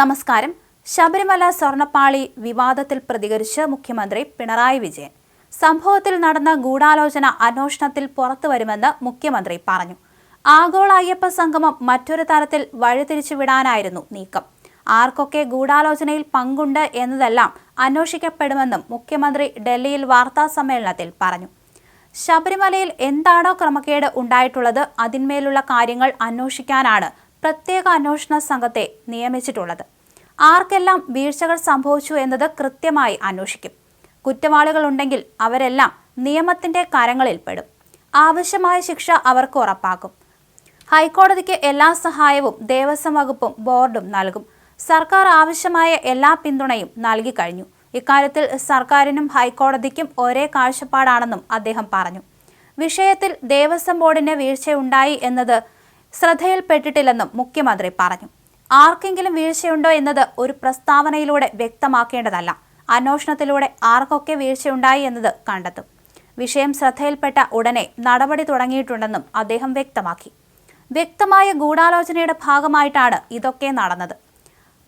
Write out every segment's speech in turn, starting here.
നമസ്കാരം. ശബരിമല സ്വർണപ്പാളി വിവാദത്തിൽ പ്രതികരിച്ച് മുഖ്യമന്ത്രി പിണറായി വിജയൻ. സംഭവത്തിൽ നടന്ന ഗൂഢാലോചന അന്വേഷണത്തിൽ പുറത്തുവരുമെന്ന് മുഖ്യമന്ത്രി പറഞ്ഞു. ആഗോള അയ്യപ്പ സംഗമം മറ്റൊരു തരത്തിൽ വഴിതിരിച്ചുവിടാനായിരുന്നു നീക്കം. ആർക്കൊക്കെ ഗൂഢാലോചനയിൽ പങ്കുണ്ട് എന്നതെല്ലാം അന്വേഷിക്കപ്പെടുമെന്നും മുഖ്യമന്ത്രി ഡൽഹിയിൽ വാർത്താ സമ്മേളനത്തിൽ പറഞ്ഞു. ശബരിമലയിൽ എന്താണോ ക്രമക്കേട് ഉണ്ടായിട്ടുള്ളത് അതിന്മേലുള്ള കാര്യങ്ങൾ അന്വേഷിക്കാനാണ് പ്രത്യേക അന്വേഷണ സംഘത്തെ നിയമിച്ചിട്ടുള്ളത്. ആർക്കെല്ലാം വീഴ്ചകൾ സംഭവിച്ചു എന്നത് കൃത്യമായി അന്വേഷിക്കും. കുറ്റവാളികളുണ്ടെങ്കിൽ അവരെല്ലാം നിയമത്തിന്റെ കരങ്ങളിൽ പെടും. ആവശ്യമായ ശിക്ഷ അവർക്ക് ഉറപ്പാക്കും. ഹൈക്കോടതിക്ക് എല്ലാ സഹായവും ദേവസ്വം വകുപ്പും ബോർഡും നൽകും. സർക്കാർ ആവശ്യമായ എല്ലാ പിന്തുണയും നൽകി കഴിഞ്ഞു. ഇക്കാര്യത്തിൽ സർക്കാരിനും ഹൈക്കോടതിക്കും ഒരേ കാഴ്ചപ്പാടാണെന്നും അദ്ദേഹം പറഞ്ഞു. വിഷയത്തിൽ ദേവസ്വം ബോർഡിന് വീഴ്ചയുണ്ടായി എന്നത് ശ്രദ്ധയിൽപ്പെട്ടിട്ടില്ലെന്നും മുഖ്യമന്ത്രി പറഞ്ഞു. ആർക്കെങ്കിലും വീഴ്ചയുണ്ടോ എന്നത് ഒരു പ്രസ്താവനയിലൂടെ വ്യക്തമാക്കേണ്ടതല്ല. അന്വേഷണത്തിലൂടെ ആർക്കൊക്കെ വീഴ്ചയുണ്ടായി എന്നത് കണ്ടെത്തും. വിഷയം ശ്രദ്ധയിൽപ്പെട്ട ഉടനെ നടപടി തുടങ്ങിയിട്ടുണ്ടെന്നും അദ്ദേഹം വ്യക്തമാക്കി. വ്യക്തമായ ഗൂഢാലോചനയുടെ ഭാഗമായിട്ടാണ് ഇതൊക്കെ നടന്നത്.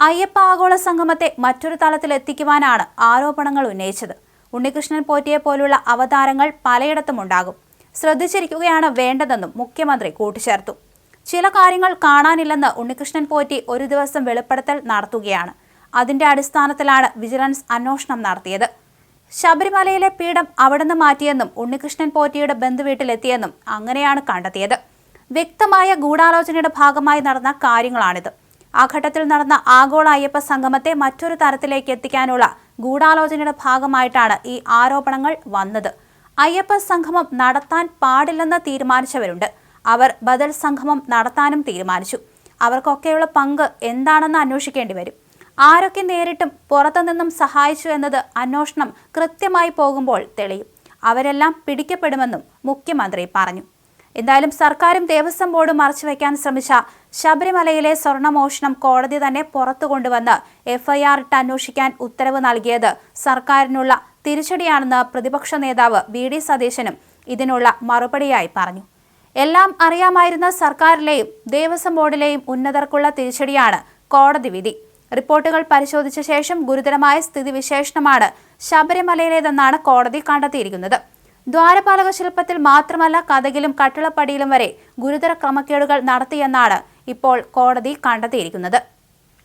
അയ്യപ്പ ആഗോള സംഗമത്തെ മറ്റൊരു തലത്തിൽ എത്തിക്കുവാനാണ് ആരോപണങ്ങൾ ഉന്നയിച്ചത്. ഉണ്ണികൃഷ്ണൻ പോറ്റിയെ പോലുള്ള അവതാരങ്ങൾ പലയിടത്തും ഉണ്ടാകും. ശ്രദ്ധിച്ചിരിക്കുകയാണ് വേണ്ടതെന്നും മുഖ്യമന്ത്രി കൂട്ടിച്ചേർത്തു. ചില കാര്യങ്ങൾ കാണാനില്ലെന്ന് ഉണ്ണികൃഷ്ണൻ പോറ്റി ഒരു ദിവസം വെളിപ്പെടുത്തൽ നടത്തുകയാണ്. അതിന്റെ അടിസ്ഥാനത്തിലാണ് വിജിലൻസ് അന്വേഷണം നടത്തിയത്. ശബരിമലയിലെ പീഠം അവിടുന്ന് മാറ്റിയെന്നും ഉണ്ണികൃഷ്ണൻ പോറ്റിയുടെ ബന്ധുവീട്ടിലെത്തിയെന്നും അങ്ങനെയാണ് കണ്ടെത്തിയത്. വ്യക്തമായ ഗൂഢാലോചനയുടെ ഭാഗമായി നടന്ന കാര്യങ്ങളാണിത്. ആ ഘട്ടത്തിൽ നടന്ന ആഗോള അയ്യപ്പ സംഗമത്തെ മറ്റൊരു തരത്തിലേക്ക് എത്തിക്കാനുള്ള ഗൂഢാലോചനയുടെ ഭാഗമായിട്ടാണ് ഈ ആരോപണങ്ങൾ വന്നത്. അയ്യപ്പ സംഗമം നടത്താൻ പാടില്ലെന്ന് തീരുമാനിച്ചവരുണ്ട്. അവർ ബദൽ സംഗമം നടത്താനും തീരുമാനിച്ചു. അവർക്കൊക്കെയുള്ള പങ്ക് എന്താണെന്ന് അന്വേഷിക്കേണ്ടി വരും. ആരൊക്കെ നേരിട്ടും പുറത്തുനിന്നും സഹായിച്ചു എന്നത് അന്വേഷണം കൃത്യമായി പോകുമ്പോൾ തെളിയും. അവരെല്ലാം പിടിക്കപ്പെടുമെന്നും മുഖ്യമന്ത്രി പറഞ്ഞു. എന്തായാലും സർക്കാരും ദേവസ്വം ബോർഡും മറച്ചുവെക്കാൻ ശ്രമിച്ച ശബരിമലയിലെ സ്വർണമോഷണം കോടതി തന്നെ പുറത്തു കൊണ്ടുവന്ന് എഫ്ഐആർ ഇട്ട് അന്വേഷിക്കാൻ ഉത്തരവ് നൽകിയത് സർക്കാരിനുള്ള തിരിച്ചടിയാണെന്ന് പ്രതിപക്ഷ നേതാവ് വി ഡി സതീശനും ഇതിനുള്ള മറുപടിയായി പറഞ്ഞു. എല്ലാം അറിയാമായിരുന്ന സർക്കാരിലെയും ദേവസ്വം ബോർഡിലെയും ഉന്നതർക്കുള്ള തിരിച്ചടിയാണ് കോടതി വിധി. റിപ്പോർട്ടുകൾ പരിശോധിച്ച ശേഷം ഗുരുതരമായ സ്ഥിതിവിശേഷണമാണ് ശബരിമലയിലേതെന്നാണ് കോടതി കണ്ടെത്തിയിരിക്കുന്നത്. ദ്വാരപാലക ശില്പത്തിൽ മാത്രമല്ല കഥകിലും കട്ടിളപ്പടിയിലും വരെ ഗുരുതര ക്രമക്കേടുകൾ നടത്തിയെന്നാണ് ഇപ്പോൾ കോടതി കണ്ടെത്തിയിരിക്കുന്നത്.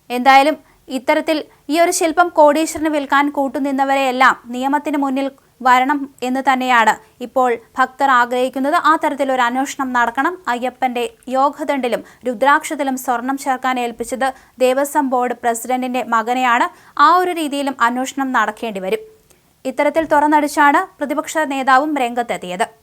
എന്തായാലും ഇത്തരത്തിൽ ഈ ഒരു ശില്പം കോടീശ്വരന് വിൽക്കാൻ കൂട്ടുനിന്നവരെയെല്ലാം നിയമത്തിന് മുന്നിൽ വരണം എന്ന് തന്നെയാണ് ഇപ്പോൾ ഭക്തർ ആഗ്രഹിക്കുന്നത്. ആ തരത്തിൽ ഒരു അന്വേഷണം നടക്കണം. അയ്യപ്പന്റെ യോഗദണ്ഡിലും രുദ്രാക്ഷത്തിലും സ്വർണം ചേർക്കാൻ ഏൽപ്പിച്ചത് ദേവസ്വം ബോർഡ് പ്രസിഡന്റിന്റെ മകനെയാണ്. ആ ഒരു രീതിയിലും അന്വേഷണം നടക്കേണ്ടി വരും. ഇത്തരത്തിൽ തുറന്നടിച്ചാണ് പ്രതിപക്ഷ നേതാവും രംഗത്തെത്തിയത്.